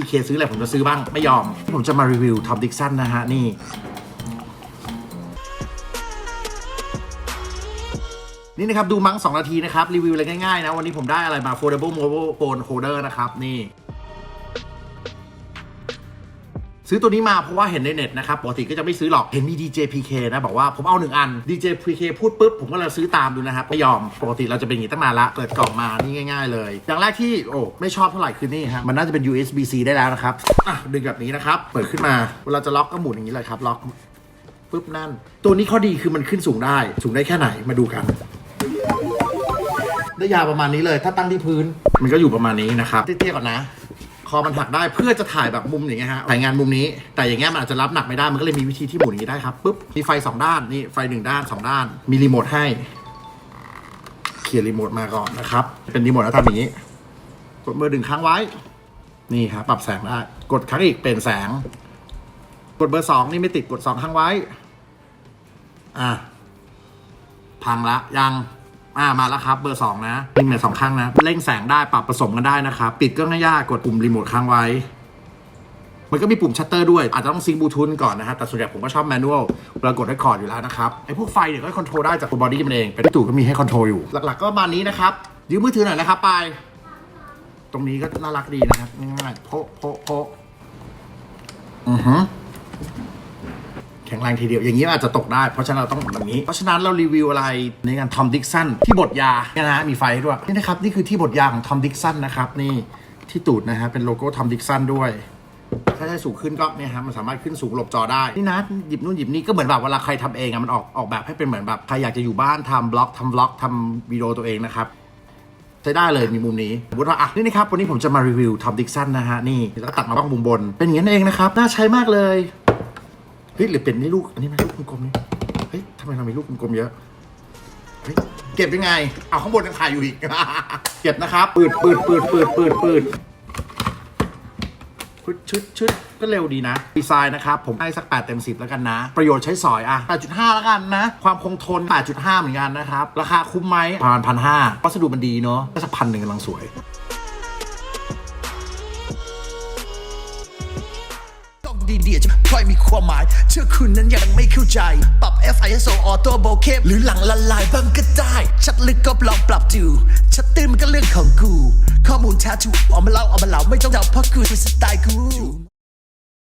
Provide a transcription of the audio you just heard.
พี่เคซื้ออะไรผมจะซื้อบ้างไม่ยอม ผมจะมารีวิวทอมดิกสันนะฮะ นี่ นี่นะครับ ดูมั้ง2นาทีนะครับ รีวิวอะไรง่ายๆนะ วันนี้ผมได้อะไรมา Foldable Mobile Phone Holder นะครับ นี่ ซื้อตัวนี้มาเพราะว่าเห็นในเน็ตนะครับปกติก็จะไม่ซื้อหรอกเห็นมี DJ PK นะบอกว่าผมเอาหนึ่งอัน DJ PK พูดปุ๊บผมก็เลยซื้อตามดูนะครับไม่ยอมปกติเราจะเป็นอย่างนี้ตั้งนานละเปิดกล่องมานี่ง่าย ๆ เลยอย่างแรกที่โอ้ไม่ชอบเท่าไหร่คือนี่ฮะมันน่าจะเป็น USB C ได้แล้วนะครับอะดึงแบบนี้นะครับเปิดขึ้นมาเวลาจะล็อกก็หมุนอย่างนี้เลยครับล็อกปุ๊บนั่น ตัวนี้ข้อดีคือมันขึ้นสูงได้ สูงได้แค่ไหนมาดูกันได้ยาวประมาณนี้เลย ถ้าตั้งที่พื้น มันก็อยู่ประมาณนี้นะครับเตี้ยๆก่อนนะ อมันหักได้เพื่อจะถ่ายแบบมุมอย่างเงี้ยฮะถ่ายงานมุมนี้ แต่อย่างเงี้ยมันอาจจะรับหนักไม่ได้มันก็เลยมีวิธีที่หมุนอย่างงี้ได้ครับปุ๊บมีไฟสองด้านนี่ไฟหนึ่งด้านสองด้าน มีรีโมทให้เคลียร์รีโมทมาก่อนนะครับเป็นรีโมทแล้วทำอย่างนี้ กดเบอร์ดึงค้างไว้ นี่ครับปรับแสงได้กดครั้งอีกเปลี่ยนแสง กดเบอร์สองนี่ไม่ติดกดสองค้างไว้ อะพังละยัง อ่ามาแล้วครับเบอร์ 2 นะลิงเนี่สองข้างนะ เร่งแสงได้ปรับผสมกันได้นะครับ ปิดก็ง่ายๆกดปุ่มรีโมทค้างไว้ มันก็มีปุ่มชัตเตอร์ด้วย อาจจะต้องซิงบลูทูธก่อนนะฮะแต่ส่วนใหญ่ผมก็ชอบแมนนวลเวลากดได้คอร์ดอยู่แล้วนะครับไอ้พวกไฟเนี่ยก็คอนโทรลได้จากตัวบอดี้มันเองเป็นตู้ก็มีให้คอนโทรลอยู่หลักๆ ก็ประมาณนี้นะครับยืมมือถือหน่อยนะครับไป ตรงนี้ก็น่ารักดีนะครับง่ายๆโพะโพะโพะอือฮึ ข็งแรงทีเดียว อย่างนี้อาจจะตกได้ เพราะฉะนั้นเราต้องแบบนี้ เพราะฉะนั้นเรารีวิวอะไรในงานทอมดิกสันที่บทยาเนี่ยนะมีไฟด้วยนี่นะครับนี่คือที่บทยาของทอมดิกสันนะครับนี่ที่ตูดนะฮะเป็นโลโก้ทอมดิกสันด้วยถ้าได้สูงขึ้นก็เนี่ยฮะมันสามารถขึ้นสูงหลบจอได้ นี่นะหยิบนู่นหยิบนี่ก็เหมือนแบบเวลาใครทำเองอะมันออกออกแบบให้เป็นเหมือนแบบใครอยากจะอยู่บ้านทำบล็อกทำบล็อกทำวิดีโอตัวเองนะครับใช้ได้เลยมีมุมนี้สมมติว่าอะนี่นะครับวันนี้ผมจะมารีวิวทอมดิกสันนะฮะนี่แล้วก็ตัดมาบ้างมุมบน เป็นอย่างนั้เองนะครับ น่าใช้มากเลย เฮ้ยหรือเป็นนี่ลูก อันนี้ไหมลูกกลมๆนี่เฮ้ยทำไมเรามีลูกกลมๆเยอะเฮ้ยเก็บยังไง เอาข้างบนยังถ่ายอยู่อีก เก็บนะครับปืดปืดปืดปืดปืดปืดชุดชุดชุดก็เร็วดีนะ ดีไซน์นะครับ ผมให้สัก 8 เต็ม 10 แล้วกันนะ ประโยชน์ใช้สอยอะ 8.5 แล้วกันนะ ความคงทน 8.5 เหมือนกันนะครับ ราคาคุ้มไหมประมาณพันห้าวัสดุมันดีเนาะก็สักพันหนึ่งกำลังสวย ดีเดีๆจะค่อยมีความหมาย เชื่อคุณนั้นยังไม่เข้าใจ ปรับ F ISO Auto b o k e หรือหลังละลายบ้างก็ได้ ชัดลึกก็ลองปรับดู ชัดตื้นมันก็เรื่องของกู ข้อมูลแท้ถูกเอามาเล่าเอามาเล่าไม่ต้องเดาเพราะกูคือสไตล์กู